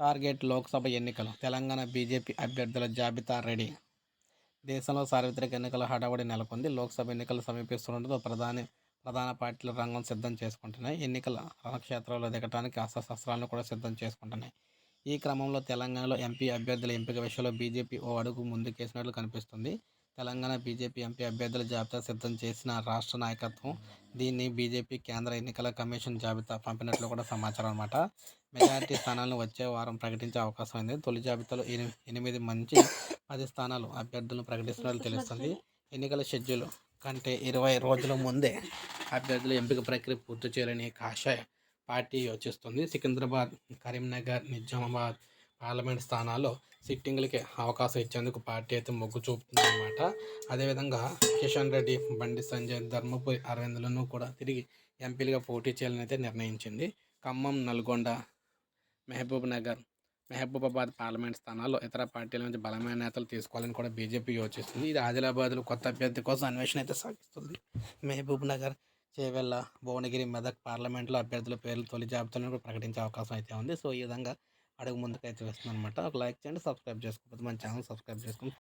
Target Lok Sabha ఎన్నికలు. Telangana BJP అభ్యర్థుల జాబితా రెడీ. దేశంలో సార్వత్రిక ఎన్నికల హడావుడి నెలకొంది. లోక్సభ ఎన్నికలు సమీపిస్తుండటంతో ప్రధాని ప్రధాన పార్టీలు రంగం సిద్ధం చేసుకుంటున్నాయి. ఎన్నికల రణక్షేత్రంలో దిగటానికి అస్త్రశస్త్రాలను కూడా సిద్ధం చేసుకుంటున్నాయి. ఈ క్రమంలో తెలంగాణలో ఎంపీ అభ్యర్థుల ఎంపిక విషయంలో బీజేపీ ఓ అడుగు ముందుకేసినట్లు కనిపిస్తుంది. తెలంగాణ బీజేపీ ఎంపీ అభ్యర్థుల జాబితా సిద్ధం చేసిన రాష్ట్ర నాయకత్వం దీన్ని బీజేపీ కేంద్ర ఎన్నికల కమిషన్ జాబితా పంపినట్లు కూడా సమాచారం అన్నమాట. మెజారిటీ స్థానాలను వచ్చే వారం ప్రకటించే అవకాశం ఉంది తొలి జాబితాలో ఎనిమిది మంచి పది స్థానాలు అభ్యర్థులను ప్రకటిస్తున్నట్లు తెలుస్తుంది. ఎన్నికల షెడ్యూల్ కంటే ఇరవై రోజుల ముందే అభ్యర్థుల ఎంపిక ప్రక్రియ పూర్తి చేయాలని కాషాయ పార్టీ యోచిస్తుంది. సికింద్రాబాద్ కరీంనగర్ నిజామాబాద్ పార్లమెంట్ స్థానాల్లో సిట్టింగ్లకి అవకాశం ఇచ్చేందుకు పార్టీ అయితే మొగ్గు చూపుతుందన్నమాట. అదేవిధంగా కిషన్ రెడ్డి బండి సంజయ్ ధర్మపురి అరవిందులను కూడా తిరిగి ఎంపీలుగా పోటీ చేయాలని అయితే నిర్ణయించింది. ఖమ్మం నల్గొండ మహబూబ్ నగర్ మహబూబాబాద్ పార్లమెంట్ స్థానాల్లో ఇతర పార్టీల నుంచి బలమైన నేతలు తీసుకోవాలని కూడా బీజేపీ యోచిస్తుంది. ఇది ఆదిలాబాద్లో కొత్త అభ్యర్థి కోసం అన్వేషణ అయితే సాగిస్తుంది. మహబూబ్ నగర్ చేవెళ్ళ భువనగిరి మెదక్ పార్లమెంట్లో అభ్యర్థుల పేర్లు తొలి జాబితాలను కూడా ప్రకటించే అవకాశం అయితే ఉంది. సో ఈ విధంగా అడుగు ముందుకైతే వేస్తుంది అనమాట ఒక లైక్ చేయండి సబ్స్క్రైబ్ చేసుకోకపోతే మన ఛానల్ సబ్స్క్రైబ్ చేసుకుని